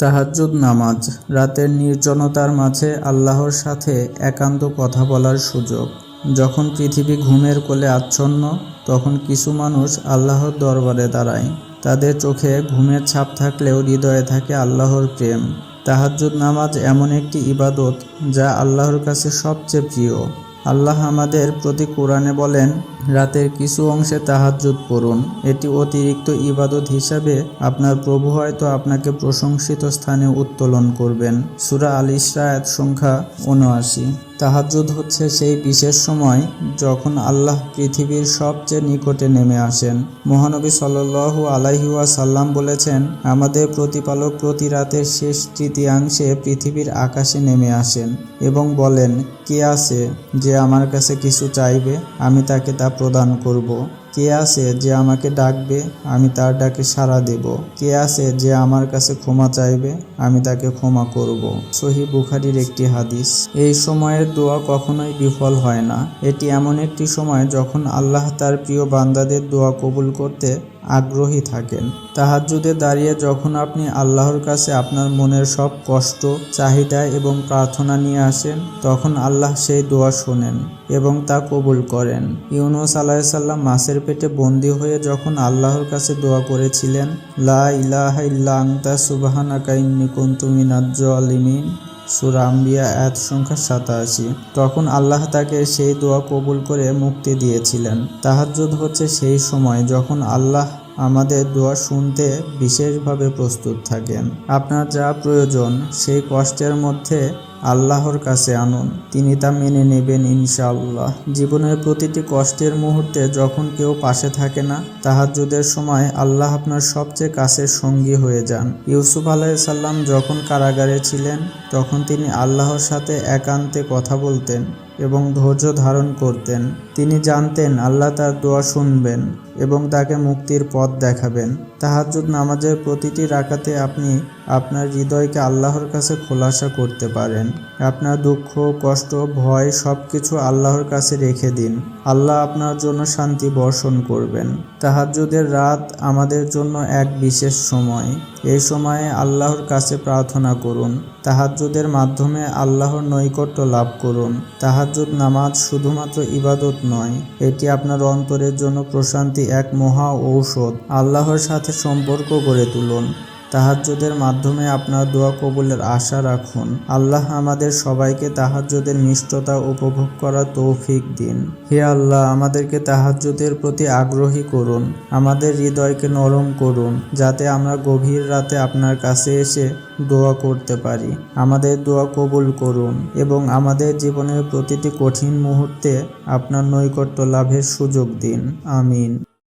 তাহাজুদ নামাজ, রাতের নির্জনতার মাঝে আল্লাহর সাথে একান্ত কথা বলার সুযোগ। যখন পৃথিবী ঘুমের কোলে আচ্ছন্ন, তখন কিছু মানুষ আল্লাহর দরবারে দাঁড়ায়। তাদের চোখে ঘুমের ছাপ থাকলেও হৃদয়ে থাকে আল্লাহর প্রেম। তাহাজুদ নামাজ এমন একটি ইবাদত যা আল্লাহর কাছে সবচেয়ে প্রিয়। আল্লাহ আমাদের প্রতি কোরআনে বলেন, রাতের কিছু অংশে তাহাজুদ পড়ুন। এটি অতিরিক্ত ইবাদত হিসাবে আপনার প্রভু হয়তো আপনাকে প্রশংসিত স্থানে উত্তোলন করবেন। সুরা আল ইসরায়াত সংখ্যা উনআশি তাহাজ্জুদ হচ্ছে সেই বিশেষ সময় যখন আল্লাহ পৃথিবীর সবচেয়ে নিকটে নেমে আসেন মহানবী সাল্লু আলাইহুয়া সাল্লাম বলেছেন, আমাদের প্রতিপালক প্রতি রাতের শেষ তৃতীয়াংশে পৃথিবীর আকাশে নেমে আসেন এবং বলেন, কে আছে যে আমার কাছে কিছু চাইবে আমি তাকে তা প্রদান করব। কে আছে যে আমাকে ডাকবে? আমি তার ডাকে সাড়া দেব। কে আছে যে আমার কাছে ক্ষমা চাইবে? আমি তাকে ক্ষমা করব। সহি বুখারির একটি হাদিস। এই সময়ের দোয়া কখনোই বিফল হয় না। এটি এমন একটি সময় যখন আল্লাহ তার প্রিয় বান্দাদের দোয়া কবুল করতে আগ্রহী থাকেন। তাহাজ্জুদে দাঁড়িয়ে যখন আপনি আল্লাহর কাছে আপনার মনের সব কষ্ট, চাহিদা এবং প্রার্থনা নিয়ে আসেন, তখন আল্লাহ সেই দোয়া শোনেন এবং তা কবুল করেন। ইউনুস আলাহিসাল্লাম মাছের পেটে বন্দী হয়ে যখন আল্লাহর কাছে দোয়া করেছিলেন, লা ইলাহা ইল্লা আংতা সুবাহানাকা ইন্নি কুনতু মিনাজ জালিমিন সুরা আম্বিয়া এক সংখ্যা সাতাশি। তখন আল্লাহ তাকে সেই দোয়া কবুল করে মুক্তি দিয়েছিলেন। তাহাজ্জুদ হচ্ছে সেই সময় যখন আল্লাহ আমাদের দোয়া শুনতে বিশেষভাবে প্রস্তুত থাকেন। আপনার যা প্রয়োজন সেই কষ্টের মধ্যে আল্লাহর কাছে আনুন। তিনি তা মেনে নেবেন ইনশাআল্লাহ। জীবনের প্রতিটি কষ্টের মুহূর্তে যখন কেউ পাশে থাকে না, তাহাজ্জুদের সময় আল্লাহ আপনার সবচেয়ে কাছের সঙ্গী হয়ে যান। ইউসুফ আলাইসাল্লাম যখন কারাগারে ছিলেন, তখন তিনি আল্লাহর সাথে একান্তে কথা বলতেন এবং ধৈর্য ধারণ করতেন। তিনি জানতেন আল্লাহ তার দোয়া শুনবেন এবং তাকে মুক্তির পথ দেখাবেন। তাহাজ্জুদ নামাজের প্রতিটি রাকাতে আপনি আপনার হৃদয়কে আল্লাহর কাছে খোলাসা করতে পারেন। আপনার দুঃখ, কষ্ট, ভয় সব কিছু আল্লাহর কাছে রেখে দিন। আল্লাহ আপনার জন্য শান্তি বর্ষণ করবেন। তাহাজ্জুদের রাত আমাদের জন্য এক বিশেষ সময়। এই সময়ে আল্লাহর কাছে প্রার্থনা করুন। তাহাজ্জুদের মাধ্যমে আল্লাহর নৈকট্য লাভ করুন। তাহাজ্জুদ নামাজ শুধুমাত্র ইবাদত নয়, এটি আপনার অন্তরের জন্য প্রশান্তি এক মহা ঔষধ। আল্লাহর সাথে সম্পর্ক গড়ে তুলুন। তাহাজ্জুদের মাধ্যমে আপনার দোয়া কবুলের আশা রাখুন। আল্লাহ আমাদের সবাইকে তাহাজ্জুদের মিষ্টতা উপভোগ করার তৌফিক দিন। হে আল্লাহ, আমাদেরকে তাহাজ্জুদের প্রতি আগ্রহী করুন, আমাদের হৃদয়কে নরম করুন, যাতে আমরা গভীর রাতে আপনার কাছে এসে দোয়া করতে পারি। আমাদের দোয়া কবুল করুন এবং আমাদের জীবনের প্রতিটি কঠিন মুহূর্তে আপনার নৈকট্য লাভের সুযোগ দিন। আমিন।